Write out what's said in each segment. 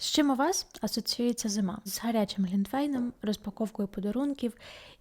З чим у вас асоціюється зима? З гарячим глінтвейном, розпаковкою подарунків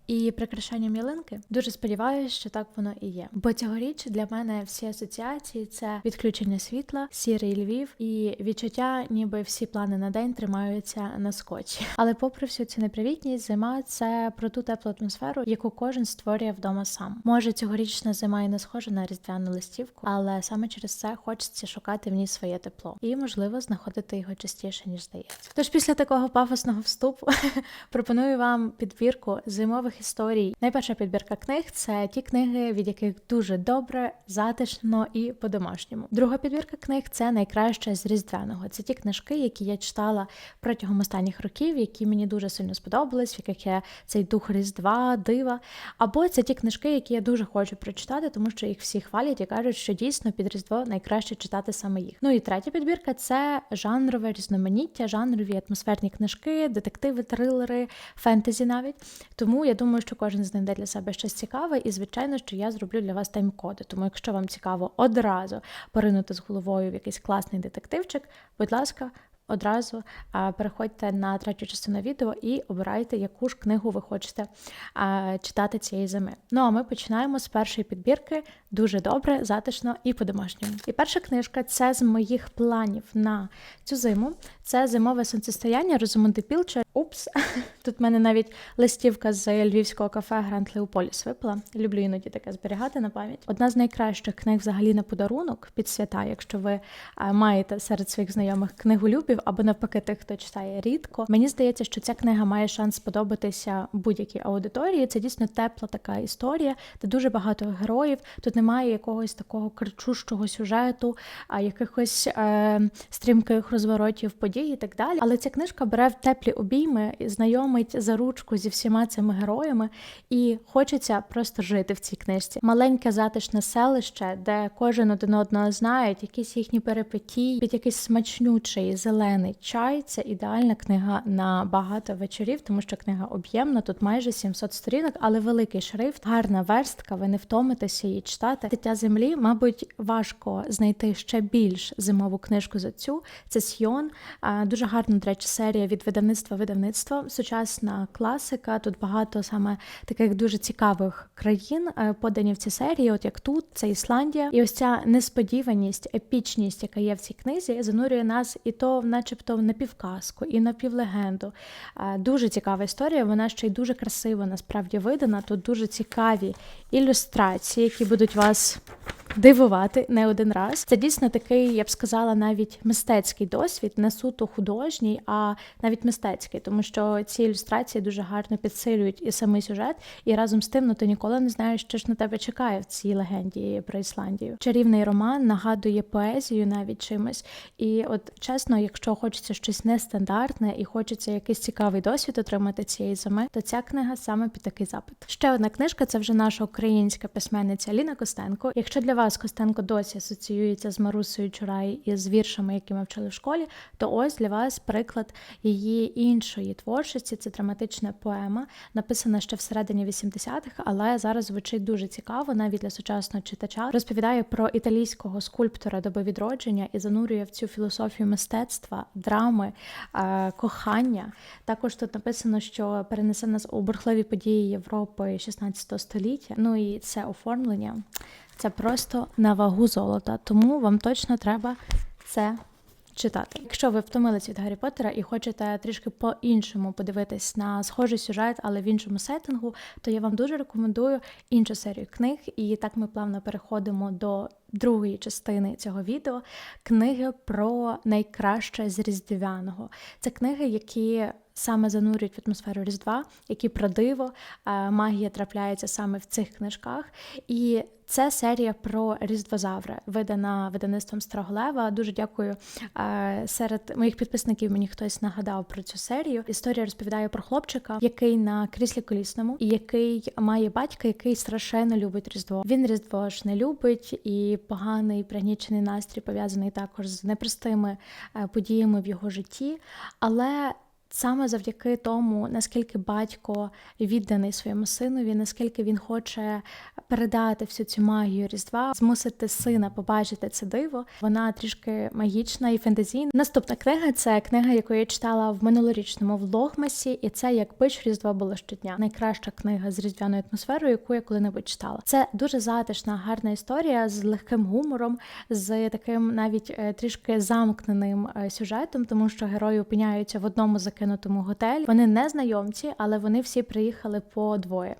і прикрашанням ялинки? Дуже сподіваюся, що так воно і є. Бо цьогоріч для мене всі асоціації це відключення світла, сірий Львів і відчуття, ніби всі плани на день тримаються на скотчі. Але попри всю цю непривітність, зима це про ту теплу атмосферу, яку кожен створює вдома сам. Може, цьогорічна зима і не схожа на різдвяну листівку, але саме через це хочеться шукати в ній своє тепло і, можливо, знаходити його частіше ніж здається. Тож після такого пафосного вступу пропоную вам підбірку зимових історій. Найперша підбірка книг це ті книги, від яких дуже добре, затишно і по-домашньому. Друга підбірка книг це найкраще з різдвяного. Це ті книжки, які я читала протягом останніх років, які мені дуже сильно сподобались, в яких є цей дух різдва, дива. Або це ті книжки, які я дуже хочу прочитати, тому що їх всі хвалять і кажуть, що дійсно під різдво найкраще читати саме їх. Ну і третя підбірка це жанрове різноманіття, жанрові атмосферні книжки, детективи, трилери, фентезі навіть. Тому я думаю, що кожен знайде для себе щось цікаве, і звичайно, що я зроблю для вас тайм-коди. Тому, якщо вам цікаво одразу поринути з головою в якийсь класний детективчик, будь ласка. Одразу переходьте на третю частину відео і обирайте, яку ж книгу ви хочете читати цієї зими. Ну а ми починаємо з першої підбірки дуже добре, затишно і по-домашньому. І перша книжка це з моїх планів на цю зиму. Це зимове сонцестояння Розумонти Пілча. Упс, тут в мене навіть листівка з львівського кафе Гранд Леополіс випала. Люблю іноді таке зберігати на пам'ять. Одна з найкращих книг взагалі на подарунок під свята, якщо ви маєте серед своїх знайомих книголюбів або навпаки тих, хто читає рідко. Мені здається, що ця книга має шанс сподобатися будь-якій аудиторії. Це дійсно тепла така історія, де дуже багато героїв. Тут немає якогось такого кричущого сюжету, а якихось е, стрімких розворотів подій і так далі. Але ця книжка бере в теплі обійми, знайомить за ручку зі всіма цими героями, і хочеться просто жити в цій книжці. Маленьке затишне селище, де кожен один одного знає, якісь їхні перипетії, під якийсь смачнючий зелений чай. Це ідеальна книга на багато вечорів, тому що книга об'ємна. Тут майже 700 сторінок, але великий шрифт, гарна верстка. Ви не втомитеся її читати. Дитя землі, мабуть, важко знайти ще більш зимову книжку за цю. Це Сьйон. Дуже гарна, до речі, серія від видавництва видавництва. Сучасна класика. Тут багато саме таких дуже цікавих країн е, подані в цій серії, от як тут, це Ісландія. І ось ця несподіваність, епічність, яка є в цій книзі, занурює нас і то, начебто, в напівказку, і напівлегенду. Е, Дуже цікава історія. Вона ще й дуже красиво насправді видана. Тут дуже цікаві ілюстрації, які будуть вас дивувати не один раз. Це дійсно такий, я б сказала, навіть мистецький досвід, не суто художній, а навіть мистецький, тому що ці ілюстрації дуже гарно підсилюють і самий сюжет, і разом з тим, ну ти ніколи не знаєш, що ж на тебе чекає в цій легенді про Ісландію. Чарівний роман нагадує поезію навіть чимось. І от чесно, якщо хочеться щось нестандартне і хочеться якийсь цікавий досвід отримати цієї зими, то ця книга саме під такий запит. Ще одна книжка це вже наша українська письменниця Ліна Костенко. Якщо для вас Костенко досі асоціюється з Марусею Чурай і з віршами, які ми вчили в школі, то ось для вас приклад її іншої творчості. Це драматична поема, написана ще всередині 80-х, але зараз звучить дуже цікаво, навіть для сучасного читача. Розповідає про італійського скульптора доби відродження і занурює в цю філософію мистецтва, драми, е, кохання. Також тут написано, що перенесе нас у бурхливі події Європи 16 століття. Ну і це оформлення. Це просто на вагу золота, тому вам точно треба це читати. Якщо ви втомились від Гаррі Поттера і хочете трішки по-іншому подивитись на схожий сюжет, але в іншому сеттингу, то я вам дуже рекомендую іншу серію книг. І так ми плавно переходимо до другої частини цього відео. Книги про найкраще з різдвяного. Це книги, які саме занурюють в атмосферу Різдва, які про диво, е, магія трапляється саме в цих книжках. І це серія про різдвозаври, видана видавництвом Строголева. Дуже дякую. Е, Серед моїх підписників мені хтось нагадав про цю серію. Історія розповідає про хлопчика, який на кріслі колісному, і який має батька, який страшенно любить Різдво. Він Різдво ж не любить, і поганий пригнічений настрій пов'язаний також з непростими е, подіями в його житті. Але Саме завдяки тому, наскільки батько відданий своєму синові, наскільки він хоче передати всю цю магію Різдва, змусити сина побачити це диво. Вона трішки магічна і фентезійна. Наступна книга це книга, яку я читала в минулорічному влогмасі, і це якби ж Різдво було щодня. Найкраща книга з різдвяною атмосферою, яку я коли-небудь читала. Це дуже затишна, гарна історія з легким гумором, з таким навіть е, трішки замкненим е, сюжетом, тому що герої опиняються в одному закинутому готелі. Вони не знайомці, але вони всі приїхали по двоє.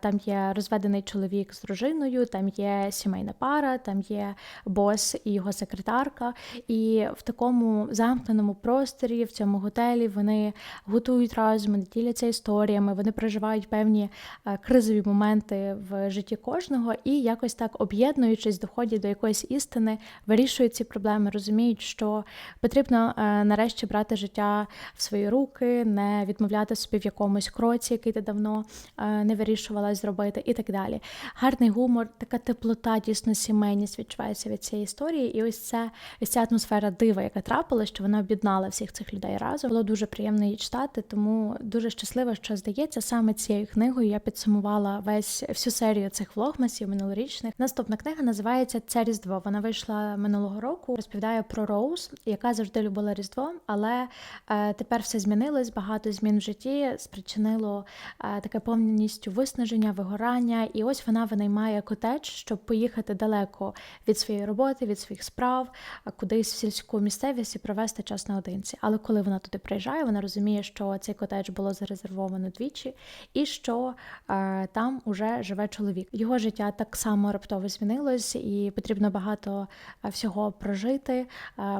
Там є розведений чоловік з дружиною, там є сімейна пара, там є бос і його секретарка. І в такому замкненому просторі, в цьому готелі, вони готують разом, вони діляться історіями, вони проживають певні е, кризові моменти в житті кожного, і якось так об'єднуючись, доходять до якоїсь істини, вирішують ці проблеми, розуміють, що потрібно е, нарешті брати життя в свої руки, не відмовляти собі в якомусь кроці, який ти давно е, не вирішувала зробити, і так далі. Гарний гумор, така теплота, дійсно сімейність відчувається від цієї історії. І ось це ось ця атмосфера дива, яка трапилась, що вона об'єднала всіх цих людей разом. Було дуже приємно її читати, тому дуже щаслива, що здається, саме цією книгою я підсумувала весь всю серію цих влогмасів минулорічних. Наступна книга називається Це Різдво. Вона вийшла минулого року. Розповідає про Роуз, яка завжди любила Різдво, але е, тепер все змінилось. Багато змін в житті спричинило е, таке повністю виснаження, вигорання. І ось вона винаймає котедж, щоб поїхати далеко від своєї роботи, від своїх справ, кудись в сільську місцевість і провести час наодинці. Але коли вона туди приїжджає, вона розуміє, що цей котедж було зарезервовано двічі, і що е, там уже живе чоловік. Його життя так само раптово змінилось, і потрібно багато е, всього прожити, е,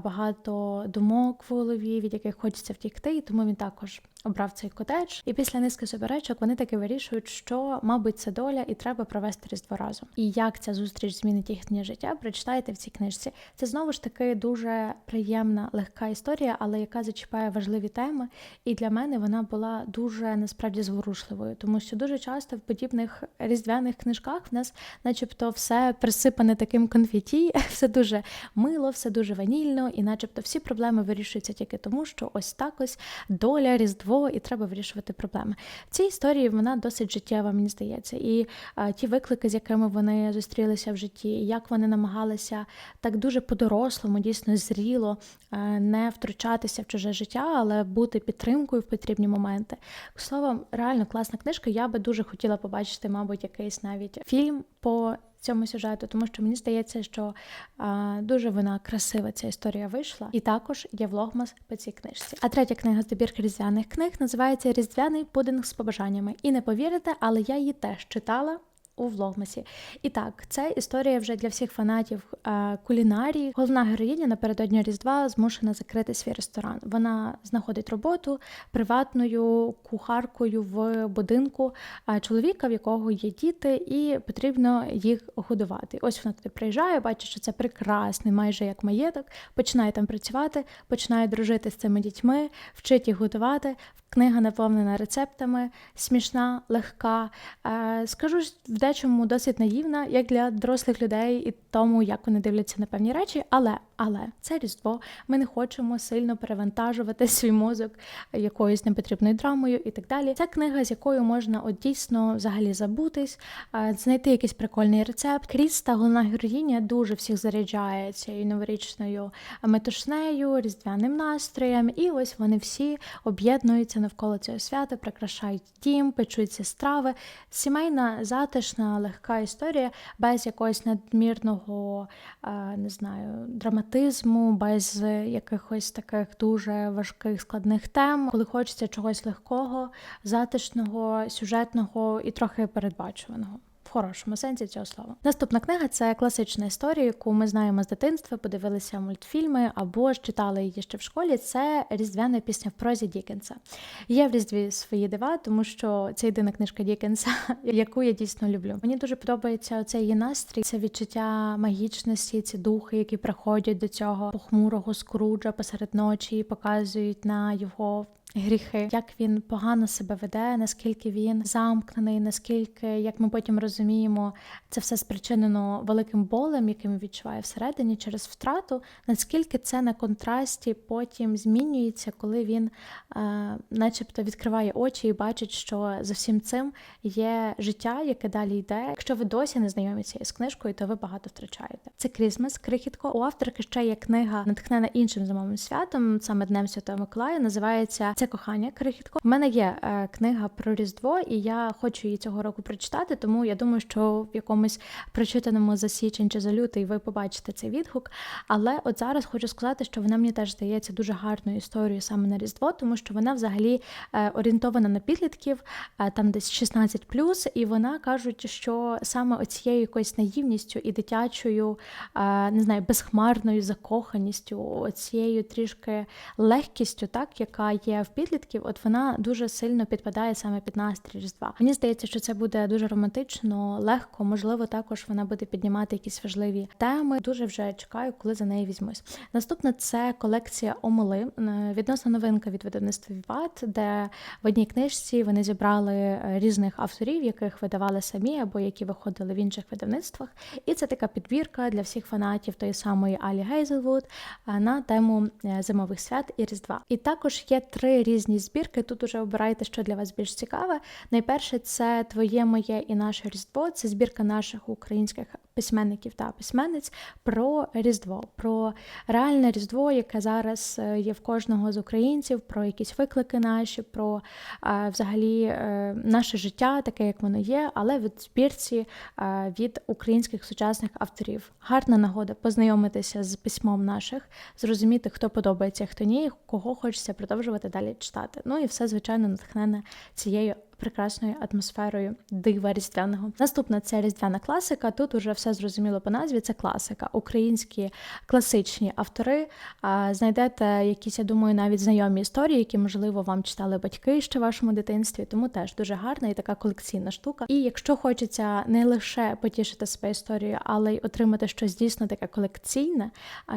багато думок в голові, від яких хочеться втікти, тому він також обрав цей котедж. І після низки суперечок вони таки вирішують, що, мабуть, це доля, і треба провести різдво разом. І як ця зустріч змінить їхнє життя, прочитайте в цій книжці. Це знову ж таки дуже приємна, легка історія, але яка зачіпає важливі теми. І для мене вона була дуже насправді зворушливою, тому що дуже часто в подібних різдвяних книжках в нас, начебто, все присипане таким конфеті, все дуже мило, все дуже ванільно, і, начебто, всі проблеми вирішуються тільки тому, що ось так ось доля, різдво, і треба вирішувати проблеми. В цій історії вона досить життєва, мені здається, і а, ті виклики, з якими вони зустрілися в житті, як вони намагалися так дуже по-дорослому, дійсно зріло а, не втручатися в чуже життя, але бути підтримкою в потрібні моменти. Словом, реально класна книжка. Я би дуже хотіла побачити, мабуть, якийсь навіть фільм по цьому сюжету, тому що мені здається, що а, дуже вона красива ця історія вийшла, і також є влогмас по цій книжці. А третя книга з добірки різдвяних книг називається Різдвяний пудинг з побажаннями. І не повірите, але я її теж читала. У влогмасі. І так, це історія вже для всіх фанатів е, кулінарії. Головна героїня напередодні Різдва змушена закрити свій ресторан. Вона знаходить роботу приватною кухаркою в будинку е, чоловіка, в якого є діти, і потрібно їх годувати. Ось вона туди приїжджає, бачить, що це прекрасний, майже як маєток. Починає там працювати, починає дружити з цими дітьми, вчить їх готувати. Книга наповнена рецептами, смішна, легка. Е, скажу в дечому досить наївна, як для дорослих людей, і тому, як вони дивляться на певні речі, але але це різдво. Ми не хочемо сильно перевантажувати свій мозок якоюсь непотрібною драмою і так далі. Це книга, з якою можна от дійсно взагалі забутись, е, знайти якийсь прикольний рецепт. Кріста, головна героїня, дуже всіх заряджає цією новорічною метушнею, різдвяним настроєм, і ось вони всі об'єднуються навколо цього свята, прикрашають дім, печуться страви. Сімейна, затишна, легка історія, без якогось надмірного, не знаю, драматизму, без якихось таких дуже важких складних тем, коли хочеться чогось легкого, затишного, сюжетного і трохи передбачуваного хорошому сенсі цього слова. Наступна книга це класична історія, яку ми знаємо з дитинства, подивилися мультфільми або ж читали її ще в школі. Це різдвяна пісня в прозі Дікенса. Є в різдві свої дива, тому що це єдина книжка Дікенса, яку я дійсно люблю. Мені дуже подобається цей її настрій, це відчуття магічності, ці духи, які приходять до цього похмурого скруджа посеред ночі, показують на його гріхи, як він погано себе веде, наскільки він замкнений, наскільки, як ми потім розуміємо, це все спричинено великим болем, який він відчуває всередині через втрату. Наскільки це на контрасті потім змінюється, коли він, е, начебто, відкриває очі і бачить, що за всім цим є життя, яке далі йде. Якщо ви досі не знайомі цією з книжкою, то ви багато втрачаєте. Це Крісмас, крихітко. У авторки ще є книга, натхнена іншим зимовим святом, саме Днем Святого Миколая. Називається Це кохання крихітко. У мене є е, книга про Різдво, і я хочу її цього року прочитати, тому я думаю, що в якомусь прочитаному за січень чи за лютий ви побачите цей відгук. Але от зараз хочу сказати, що вона мені теж здається дуже гарною історією саме на Різдво, тому що вона взагалі е, орієнтована на підлітків, е, там десь 16+, і вона кажуть, що саме оцією якоюсь наївністю і дитячою, е, не знаю, безхмарною закоханістю, цією трішки легкістю, так яка є в підлітків, от вона дуже сильно підпадає саме під настрій Різдва. Мені здається, що це буде дуже романтично, легко. Можливо, також вона буде піднімати якісь важливі теми. Дуже вже чекаю, коли за неї візьмусь. Наступна це колекція Омели, Е, відносно новинка від видавництва Віват, де в одній книжці вони зібрали е, різних авторів, яких видавали самі або які виходили в інших видавництвах. І це така підбірка для всіх фанатів тої самої Алі Гейзелвуд е, на тему зимових свят і Різдва. І також є три різні збірки. Тут уже обирайте, що для вас більш цікаве. Найперше це Твоє моє і наше Різдво. Це збірка наших українських письменників та письменниць про Різдво, про реальне Різдво, яке зараз е, є в кожного з українців, про якісь виклики наші, про е, взагалі е, наше життя, таке як воно є, але від збірці від українських сучасних авторів. Гарна нагода познайомитися з письмом наших, зрозуміти, хто подобається, хто ні, кого хочеться продовжувати далі читати. Ну і все, звичайно, натхнене цією прекрасною атмосферою дива різдвяного. Наступна це різдвяна класика. Тут уже все зрозуміло по назві. Це класика, українські класичні автори. Знайдете якісь, я думаю, навіть знайомі історії, які можливо вам читали батьки ще в вашому дитинстві. Тому теж дуже гарна і така колекційна штука. І якщо хочеться не лише потішити себе історією, але й отримати щось дійсно таке колекційне,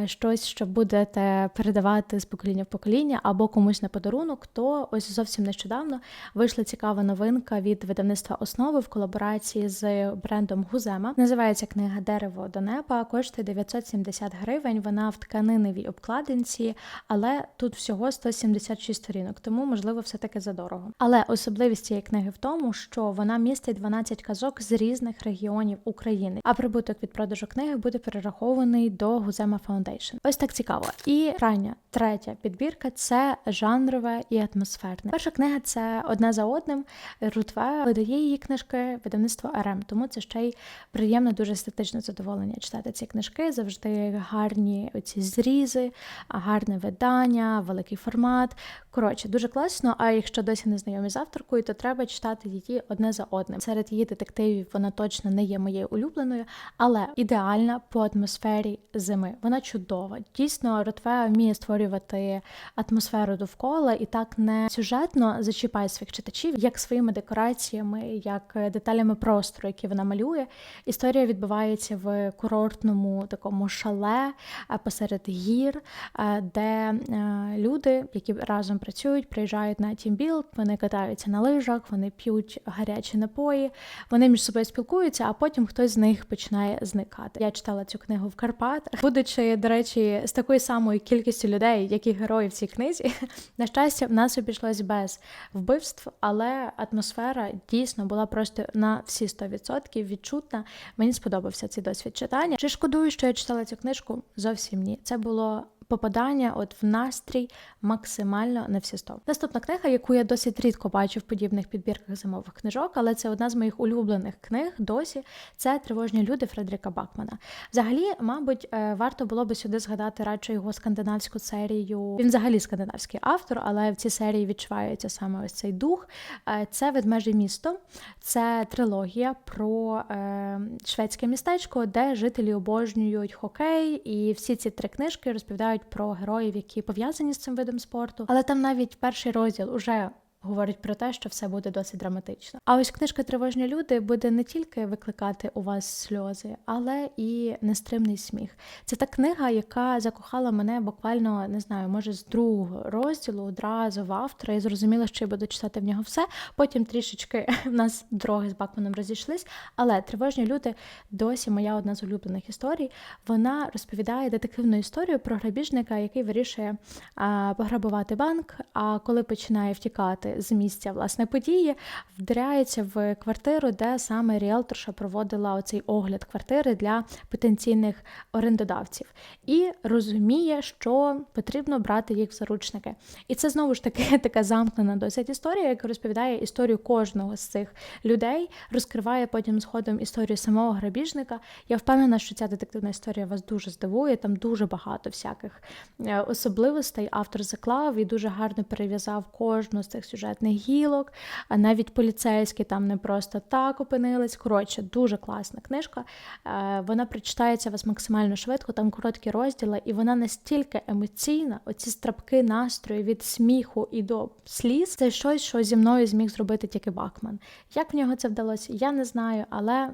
щось, що будете передавати з покоління в покоління або комусь на подарунок, то ось зовсім нещодавно вийшла цікава новинка від видавництва основи в колаборації з брендом Гузема. Називається книга Дерево до неба. Коштує 970 гривень. Вона в тканиневій обкладинці, але тут всього 176 сторінок, тому можливо все таки задорого. Але особливість цієї книги в тому, що вона містить 12 казок з різних регіонів України. А прибуток від продажу книги буде перерахований до Гузема Foundation. Ось так цікаво. І рання третя підбірка це жанрове і атмосферне. Перша книга це одна за одним. Рутве видає її книжки видавництво РМ, тому це ще й приємне, дуже естетичне задоволення читати ці книжки. Завжди гарні оці зрізи, гарне видання, великий формат. Коротше, дуже класно. А якщо досі не знайомі з авторкою, то треба читати її одне за одним. Серед її детективів вона точно не є моєю улюбленою, але ідеальна по атмосфері зими. Вона чудова. Дійсно, Ротве вміє створювати атмосферу довкола і так не сюжетно зачіпає своїх читачів, як своїми декораціями, як деталями простору, які вона малює. Історія відбувається в курортному такому шале е, посеред гір, е, де е, люди, які разом працюють, приїжджають на тімбілд, вони катаються на лижах, вони п'ють гарячі напої, вони між собою спілкуються, а потім хтось з них починає зникати. Я читала цю книгу в Карпатах, будучи, до речі, з такою самою кількістю людей, як і герої в цій книзі. На щастя, в нас обійшлось без вбивств, але атмосфера дійсно була просто на всі 100% відчутна. Мені сподобався цей досвід читання. Чи шкодую, що я читала цю книжку? Зовсім ні. Це було попадання от в настрій максимально на всі 100. Наступна книга, яку я досить рідко бачу в подібних підбірках зимових книжок, але це одна з моїх улюблених книг досі. Це тривожні люди Фредеріка Бакмана. Взагалі, мабуть, е, варто було би сюди згадати радше його скандинавську серію. Він взагалі скандинавський автор, але в цій серії відчувається саме ось цей дух. Е, це ведмеже місто, це трилогія про е, шведське містечко, де жителі обожнюють хокей, і всі ці три книжки розповідають про героїв, які пов'язані з цим видом спорту. Але там навіть перший розділ уже говорить про те, що все буде досить драматично. А ось книжка Тривожні люди буде не тільки викликати у вас сльози, але і нестримний сміх. Це та книга, яка закохала мене буквально не знаю, може з другого розділу одразу в автора. Я зрозуміла, що я буду читати в нього все. Потім трішечки в нас дороги з Бакманом розійшлись. Але тривожні люди досі моя одна з улюблених історій. Вона розповідає детективну історію про грабіжника, який вирішує а, пограбувати банк. А коли починає втікати з місця власне події, вдаряється в квартиру, де саме ріелторша проводила оцей огляд квартири для потенційних орендодавців, і розуміє, що потрібно брати їх в заручники. І це знову ж таки така замкнена досить історія, яка розповідає історію кожного з цих людей, розкриває потім згодом історію самого грабіжника. Я впевнена, що ця детективна історія вас дуже здивує. Там дуже багато всяких е, особливостей автор заклав і дуже гарно перев'язав кожну з цих сюжетних гілок. А навіть поліцейські там не просто так опинились. Коротше, дуже класна книжка. Е, Вона прочитається вас максимально швидко, там короткі розділи, і вона настільки емоційна, оці страпки настрою від сміху і до сліз. Це щось, що зі мною зміг зробити тільки Бакман. Як в нього це вдалося, я не знаю, але.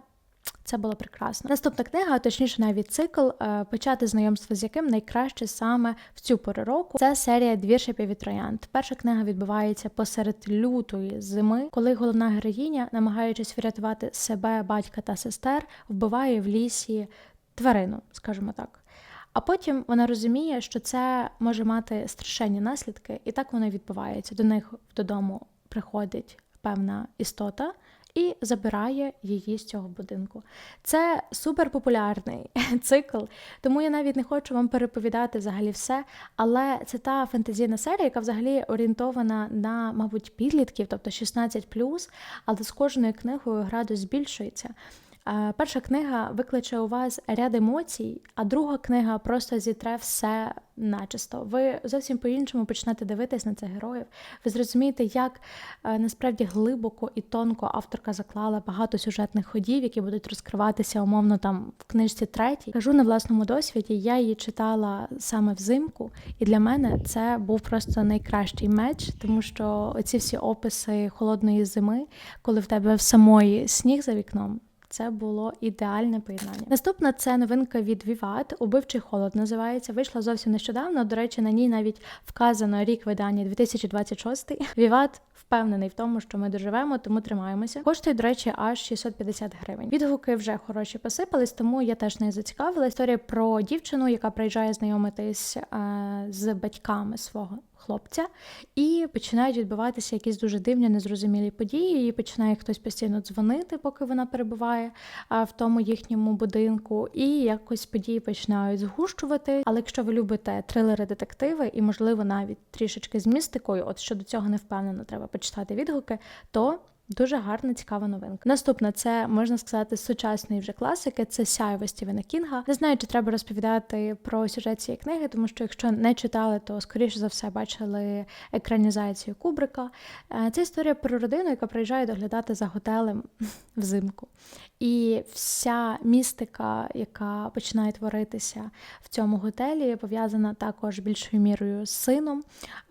Це було прекрасно. Наступна книга, а точніше, навіть цикл, е, почати знайомство з яким найкраще саме в цю пору року. Це серія Двір шипів і троянд. Перша книга відбувається посеред лютої зими, коли головна героїня, намагаючись врятувати себе, батька та сестер, вбиває в лісі тварину, скажімо так. А потім вона розуміє, що це може мати страшенні наслідки, і так воно відбувається. До них додому приходить певна істота і забирає її з цього будинку. Це суперпопулярний цикл, тому я навіть не хочу вам переповідати взагалі все. Але це та фентезійна серія, яка взагалі орієнтована на, мабуть, підлітків, тобто 16+, але з кожною книгою градус збільшується. Е, Перша книга викличе у вас ряд емоцій, а друга книга просто зітре все начисто. Ви зовсім по-іншому почнете дивитись на цих героїв. Ви зрозумієте, як е, насправді глибоко і тонко авторка заклала багато сюжетних ходів, які будуть розкриватися умовно там в книжці третій. Кажу на власному досвіді, я її читала саме взимку, і для мене це був просто найкращий меч, тому що оці всі описи холодної зими, коли в тебе в самої сніг за вікном. Це було ідеальне поєднання. Наступна це новинка від Vivat, Убивчий холод називається. Вийшла зовсім нещодавно. До речі, на ній навіть вказано рік видання 2026. Vivat впевнений в тому, що ми доживемо, тому тримаємося. Коштує, до речі, аж 650 гривень. Відгуки вже хороші посипались, тому я теж не зацікавила. Історія про дівчину, яка приїжджає знайомитись е, з батьками свого хлопця, і починають відбуватися якісь дуже дивні, незрозумілі події. Її починає хтось постійно дзвонити, поки вона перебуває в тому їхньому будинку, і якось події починають згущувати. Але якщо ви любите трилери, детективи і, можливо, навіть трішечки з містикою, от щодо цього не впевнено, треба почитати відгуки, то Дуже гарна, цікава новинка. Наступна це можна сказати сучасної вже класики. Це сяйво Стівена Кінга. Не знаю, чи треба розповідати про сюжет цієї книги, тому що якщо не читали, то скоріше за все бачили екранізацію Кубрика. Е, Це історія про родину, яка приїжджає доглядати за готелем взимку. І вся містика, яка починає творитися в цьому готелі, пов'язана також більшою мірою з сином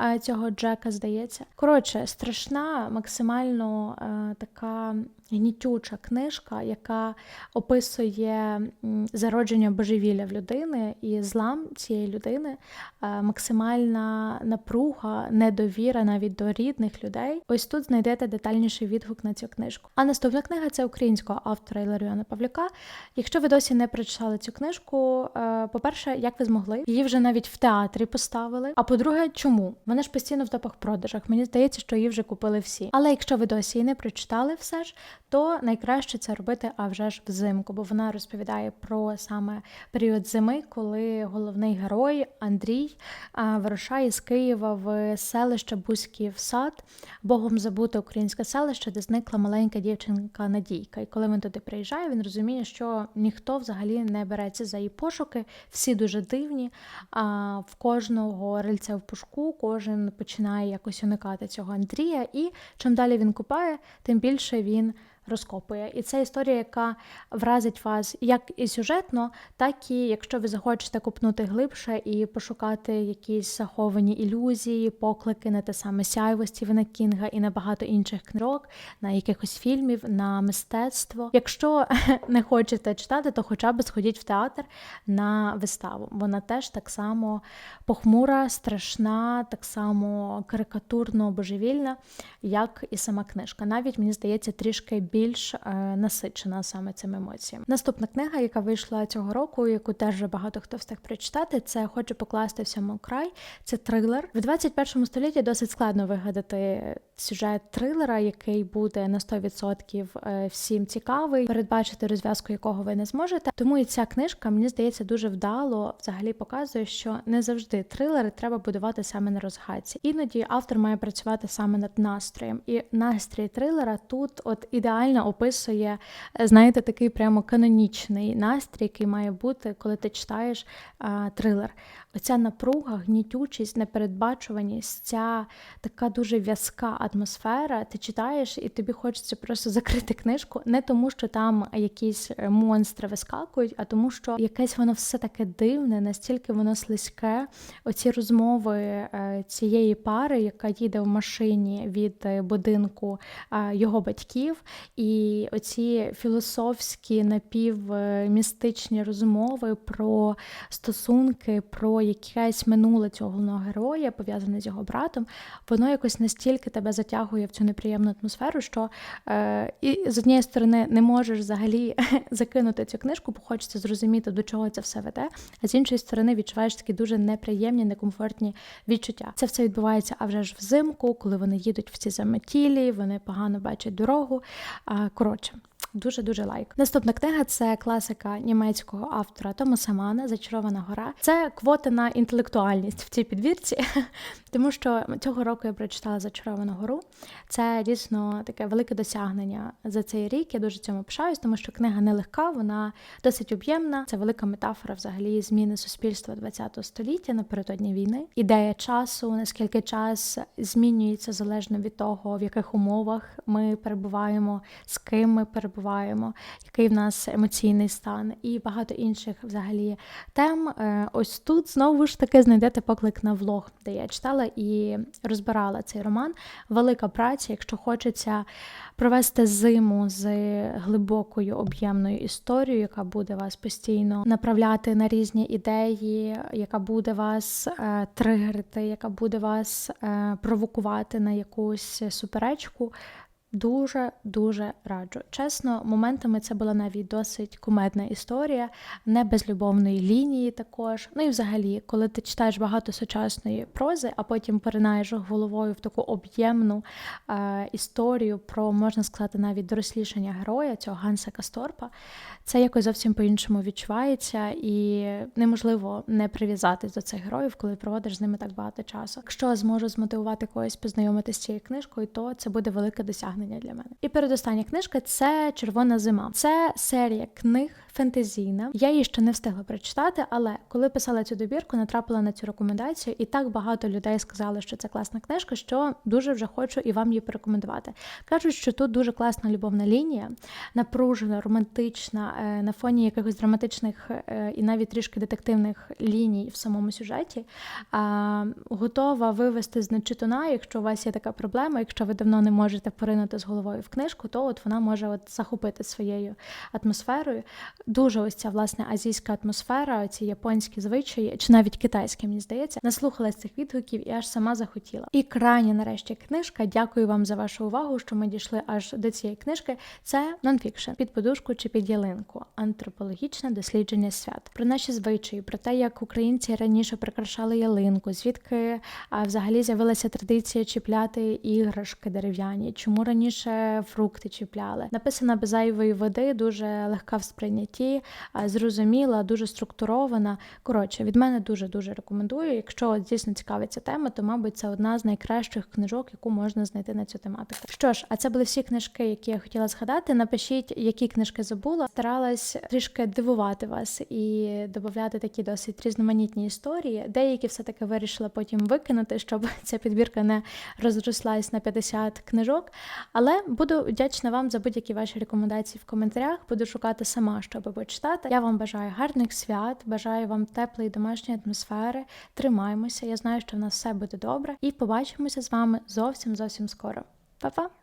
е, цього Джека, здається. Коротше, страшна, максимально е, така гнітюча книжка, яка описує зародження божевілля в людини і злам цієї людини, е, максимальна напруга, недовіра навіть до рідних людей. Ось тут знайдете детальніший відгук на цю книжку. А наступна книга це українського автора Іларіона Павлюка. Якщо ви досі не прочитали цю книжку, е, по-перше, як ви змогли? Її вже навіть в театрі поставили. А по-друге, чому? Вона ж постійно в топах продажах. Мені здається, що її вже купили всі. Але якщо ви досі її не прочитали все ж, то найкраще це робити а вже ж взимку, бо вона розповідає про саме період зими, коли головний герой Андрій вирушає з Києва в селище Бузьків сад, богом забуте українське селище, де зникла маленька дівчинка Надійка. І коли він туди приїжджає, він розуміє, що ніхто взагалі не береться за її пошуки, всі дуже дивні. А в кожного рильця в пушку, кожен починає якось уникати цього Андрія, і чим далі він купає, тим більше він розкопує. І це історія, яка вразить вас як і сюжетно, так і якщо ви захочете копнути глибше і пошукати якісь заховані ілюзії, поклики на те саме сяйво Стівена Кінга і на багато інших книжок, на якихось фільмів, на мистецтво. Якщо не хочете читати, то хоча б сходіть в театр на виставу. Вона теж так само похмура, страшна, так само карикатурно божевільна, як і сама книжка. Навіть мені здається, трішки більш е, насичена саме цими емоціями. Наступна книга, яка вийшла цього року, яку теж багато хто встиг прочитати, це хочу покласти всьому край. Це трилер в 21 столітті. Досить складно вигадати сюжет трилера, який буде на 100% е, всім цікавий, передбачити розв'язку якого ви не зможете. Тому і ця книжка мені здається дуже вдало взагалі показує, що не завжди трилери треба будувати саме на розгадці. Іноді автор має працювати саме над настроєм, і настрій трилера тут от ідеально описує, е, знаєте, такий прямо канонічний настрій, який має бути, коли ти читаєш а, трилер. Оця напруга, гнітючість, непередбачуваність, ця така дуже в'язка атмосфера. Ти читаєш, і тобі хочеться просто закрити книжку, не тому, що там якісь е, монстри вискакують, а тому, що якесь воно все таке дивне, настільки воно слизьке. Оці розмови е, цієї пари, яка їде в машині від е, будинку його батьків, і оці філософські напівмістичні розмови про стосунки. про якесь минуле цього головного героя, пов'язане з його братом, воно якось настільки тебе затягує в цю неприємну атмосферу, що е, і з однієї сторони не можеш взагалі закинути цю книжку, бо хочеться зрозуміти, до чого це все веде. А з іншої сторони, відчуваєш такі дуже неприємні, некомфортні відчуття. Це все відбувається а вже ж взимку, коли вони їдуть в ці заметілі, вони погано бачать дорогу. Коротше. Дуже дуже лайк. Наступна книга це класика німецького автора Томаса Мана Зачарована гора. Це квота на інтелектуальність в цій підвірці, тому що цього року я прочитала Зачаровану гору. Це дійсно таке велике досягнення за цей рік. Я дуже цьому пишаюсь, тому що книга нелегка, вона досить об'ємна. Це велика метафора взагалі зміни суспільства ХХ століття напередодні війни. Ідея часу, наскільки час змінюється залежно від того, в яких умовах ми перебуваємо, з ким ми перебуваємо перебуваємо, який в нас емоційний стан, і багато інших взагалі тем. Е, ось тут знову ж таки знайдете поклик на влог, де я читала і розбирала цей роман. Велика праця, якщо хочеться провести зиму з глибокою об'ємною історією, яка буде вас постійно направляти на різні ідеї, яка буде вас е, тригерити, яка буде вас е, провокувати на якусь суперечку. Дуже-дуже раджу. Чесно, моментами це була навіть досить кумедна історія, не без любовної лінії також. Ну і взагалі, коли ти читаєш багато сучасної прози, а потім поринаєш головою в таку об'ємну е, історію про, можна сказати, навіть дорослішання героя, цього Ганса Касторпа, це якось зовсім по-іншому відчувається, і неможливо не прив'язатись до цих героїв, коли проводиш з ними так багато часу. Якщо зможу змотивувати когось познайомитися з цією книжкою, то це буде велике досягнення для мене. І передостання книжка це Червона зима. Це серія книг фентезійна. Я її ще не встигла прочитати, але коли писала цю добірку, натрапила на цю рекомендацію, і так багато людей сказали, що це класна книжка, що дуже вже хочу і вам її порекомендувати. Кажуть, що тут дуже класна любовна лінія, напружена, романтична, е, на фоні якихось драматичних е, і навіть трішки детективних ліній в самому сюжеті. Готова вивести з нечитуна, якщо у вас є така проблема, якщо ви давно не можете поринути з головою в книжку, то от вона може от захопити своєю атмосферою. Дуже ось ця власне азійська атмосфера, ці японські звичаї, чи навіть китайські, мені здається, наслухалась цих відгуків і аж сама захотіла. І крайня нарешті книжка. Дякую вам за вашу увагу, що ми дійшли аж до цієї книжки. Це нонфікшн під подушку чи під ялинку, антропологічне дослідження свят про наші звичаї, про те, як українці раніше прикрашали ялинку, звідки а, взагалі з'явилася традиція чіпляти іграшки дерев'яні, чому раніше фрукти чіпляли. Написана без зайвої води, дуже легка в сприйнятті житті, зрозуміла, дуже структурована. Коротше, від мене дуже-дуже рекомендую. Якщо дійсно цікавиться тема, то, мабуть, це одна з найкращих книжок, яку можна знайти на цю тематику. Що ж, а це були всі книжки, які я хотіла згадати. Напишіть, які книжки забула. Старалась трішки дивувати вас і додати такі досить різноманітні історії. Деякі все-таки вирішила потім викинути, щоб ця підбірка не розрослась на 50 книжок. Але буду вдячна вам за будь-які ваші рекомендації в коментарях. Буду шукати сама, щоб почитати. Я вам бажаю гарних свят, бажаю вам теплої домашньої атмосфери. Тримаємося. Я знаю, що в нас все буде добре. І побачимося з вами зовсім зовсім скоро. Па-па!